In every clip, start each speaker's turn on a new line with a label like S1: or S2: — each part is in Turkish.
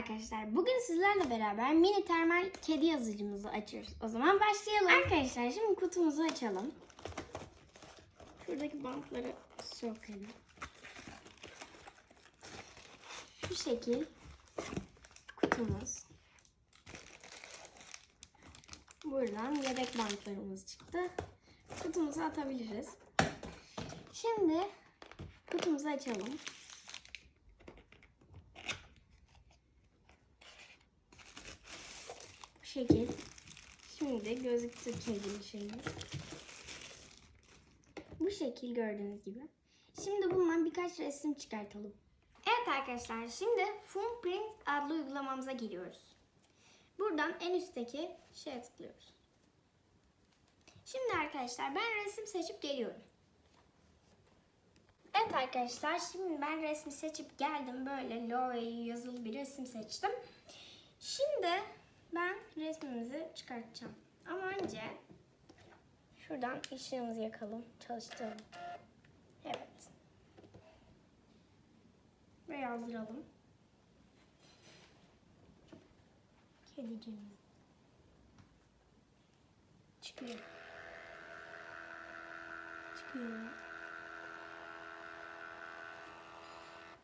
S1: arkadaşlar. Bugün sizlerle beraber mini termal kedi yazıcımızı açıyoruz. O zaman başlayalım. Arkadaşlar şimdi kutumuzu açalım. Şuradaki bantları sökelim. Şu şekil kutumuz. Buradan yedek bantlarımız çıktı. Kutumuzu atabiliriz. Şimdi kutumuzu açalım. Şekil. Şimdi gözüktü şeyi. Bu şekil gördüğünüz gibi. Şimdi bundan birkaç resim çıkartalım. Evet arkadaşlar şimdi Foam Print adlı uygulamamıza giriyoruz. Buradan en üstteki şeye tıklıyoruz. Şimdi arkadaşlar ben resim seçip geliyorum. Evet arkadaşlar şimdi ben resmi seçip geldim. Böyle Loewe yazılı bir resim seçtim. Şimdi resmimizi çıkartacağım. Ama önce şuradan ışığımızı yakalım. Çalıştıralım. Evet. Ve yazdıralım. Kediciğimiz. Çıkıyor. Çıkıyor.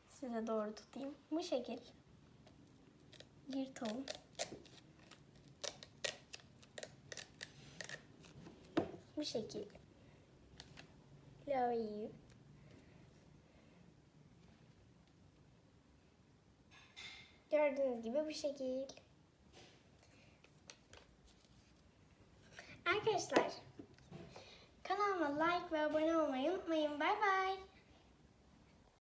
S1: Size doğru tutayım. Bu şekil. Yırtalım. Bu şekil. Love'yi. Gördüğünüz gibi bu şekil. Arkadaşlar kanalıma like ve abone olmayı unutmayın. Bay bay.